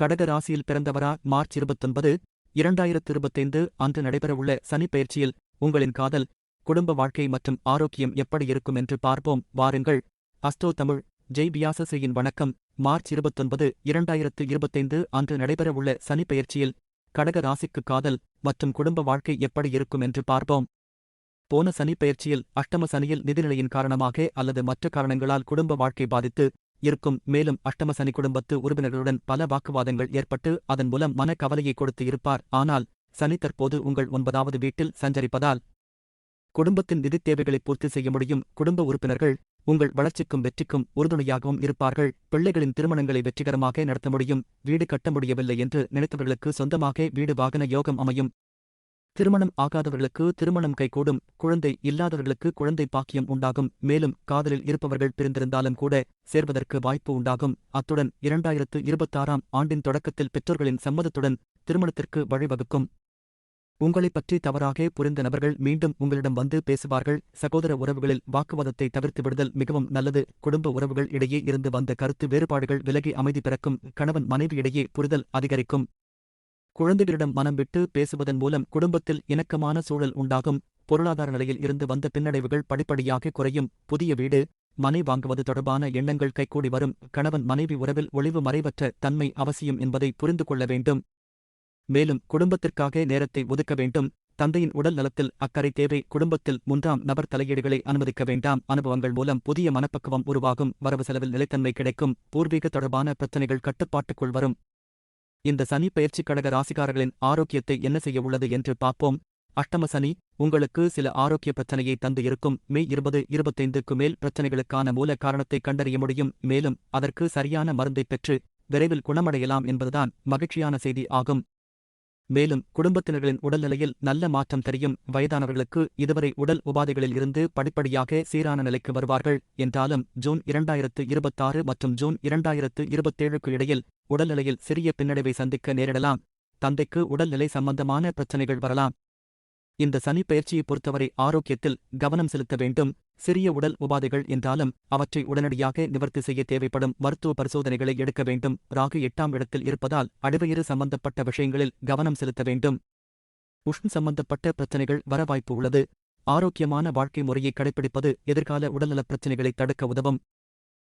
கடக ராசியில் பிறந்தவரா? மார்ச் இருபத்தொன்பது இரண்டாயிரத்து இருபத்தைந்து அன்று நடைபெறவுள்ள சனி பயிற்சியில் உங்களின் காதல் குடும்ப வாழ்க்கை மற்றும் ஆரோக்கியம் எப்படி இருக்கும் என்று பார்ப்போம். வாருங்கள். அஸ்டோ தமிழ் ஜெய் பியாசசியின் வணக்கம். மார்ச் இருபத்தொன்பது இரண்டாயிரத்து இருபத்தைந்து அன்று நடைபெறவுள்ள சனி பயிற்சியில் கடக ராசிக்கு காதல் மற்றும் குடும்ப வாழ்க்கை எப்படி இருக்கும் என்று பார்ப்போம். போன சனி பயிற்சியில் அஷ்டம சனியில் நிதிநிலையின் காரணமாக அல்லது மற்ற காரணங்களால் குடும்ப வாழ்க்கை பாதித்து இருக்கும். மேலும் அஷ்டம சனி குடும்பத்து உறுப்பினர்களுடன் பல வாக்குவாதங்கள் ஏற்பட்டு அதன் மூலம் மன கொடுத்து இருப்பார். ஆனால் சனி தற்போது உங்கள் ஒன்பதாவது வீட்டில் சஞ்சரிப்பதால் குடும்பத்தின் நிதித் தேவைகளை பூர்த்தி செய்ய முடியும். குடும்ப உறுப்பினர்கள் உங்கள் வளர்ச்சிக்கும் வெற்றிக்கும் உறுதுணையாகவும் இருப்பார்கள். பிள்ளைகளின் திருமணங்களை வெற்றிகரமாக நடத்த முடியும். வீடு கட்ட முடியவில்லை என்று நினைத்தவர்களுக்கு சொந்தமாக வீடு வாகன யோகம் அமையும். திருமணம் ஆகாதவர்களுக்கு திருமணம் கைகூடும் குழந்தை இல்லாதவர்களுக்கு குழந்தை பாக்கியம் உண்டாகும் மேலும் காதலில் இருப்பவர்கள் பிரிந்திருந்தாலும் கூட சேர்வதற்கு வாய்ப்பு உண்டாகும். அத்துடன் இரண்டாயிரத்து இருபத்தாறாம் ஆண்டின் தொடக்கத்தில் பெற்றோர்களின் சம்மதத்துடன் திருமணத்திற்கு வழிவகுக்கும். உங்களைப் பற்றி தவறாக புரிந்த நபர்கள் மீண்டும் உங்களிடம் வந்து பேசுவார்கள். சகோதர உறவுகளில் வாக்குவாதத்தை தவிர்த்து விடுதல் மிகவும் நல்லது. குடும்ப உறவுகள் இடையே இருந்து வந்த கருத்து வேறுபாடுகள் விலகி அமைதி பிறக்கும். கணவன் மனைவி இடையே புரிதல் அதிகரிக்கும். குழந்தைகளிடம் மனம் விட்டு பேசுவதன் மூலம் குடும்பத்தில் இணக்கமான சூழல் உண்டாகும். பொருளாதார நிலையில் இருந்து வந்த பின்னடைவுகள் படிப்படியாக குறையும். புதிய வீடு மனை வாங்குவது தொடர்பான எண்ணங்கள் கைகூடி வரும். கணவன் மனைவி உறவில் ஒளிவு மறைவற்ற தன்மை அவசியம் என்பதை புரிந்து கொள்ள வேண்டும். மேலும் குடும்பத்திற்காக நேரத்தை ஒதுக்க வேண்டும். தந்தையின் உடல் நலத்தில் அக்கறை தேவை. குடும்பத்தில் மூன்றாம் நபர் தலையீடுகளை அனுமதிக்க வேண்டாம். அனுபவங்கள் மூலம் புதிய மனப்பக்குவம் உருவாகும். வரவு செலவில் நிலைத்தன்மை கிடைக்கும். பூர்வீக தொடர்பான பிரச்சினைகள் கட்டுப்பாட்டுக்குள் வரும். இந்த சனி பயிற்சி கடக ராசிக்காரர்களின் ஆரோக்கியத்தை என்ன செய்ய உள்ளது என்று பார்ப்போம். அஷ்டம சனி உங்களுக்கு சில ஆரோக்கிய பிரச்சனையை தந்து இருக்கும். மே இருபது இருபத்தைந்துக்கு மேல் பிரச்சனைகளுக்கான மூல காரணத்தை கண்டறிய முடியும். மேலும் அதற்கு சரியான மருந்தை பெற்று விரைவில் குணமடையலாம் என்பதுதான் மகிழ்ச்சியான செய்தி ஆகும். மேலும் குடும்பத்தினர்களின் உடல்நிலையில் நல்ல மாற்றம் தெரியும். வயதானவர்களுக்கு இதுவரை உடல் உபாதைகளில் இருந்து படிப்படியாக சீரான நிலைக்கு வருவார்கள். என்றாலும் ஜூன் இரண்டாயிரத்து இருபத்தாறு மற்றும் ஜூன் இரண்டாயிரத்து இருபத்தேழுக்கு இடையில் உடல்நிலையில் சிறிய பின்னடைவை சந்திக்க நேரிடலாம். தந்தைக்கு உடல்நிலை சம்பந்தமான பிரச்சனைகள் வரலாம். இந்த சனி பயிற்சியை பொறுத்தவரை ஆரோக்கியத்தில் கவனம் செலுத்த வேண்டும். சிறிய உடல் உபாதைகள் என்றாலும் அவற்றை உடனடியாக நிவர்த்தி செய்ய தேவைப்படும் மருத்துவ பரிசோதனைகளை எடுக்க வேண்டும். ராகு எட்டாம் இடத்தில் இருப்பதால் அடிவயிறு சம்பந்தப்பட்ட விஷயங்களில் கவனம் செலுத்த வேண்டும். உஷ்ண சம்பந்தப்பட்ட பிரச்சனைகள் வர வாய்ப்பு உள்ளது. ஆரோக்கியமான வாழ்க்கை முறையை கடைபிடிப்பது எதிர்கால உடல்நலப் பிரச்சினைகளை தடுக்க உதவும்.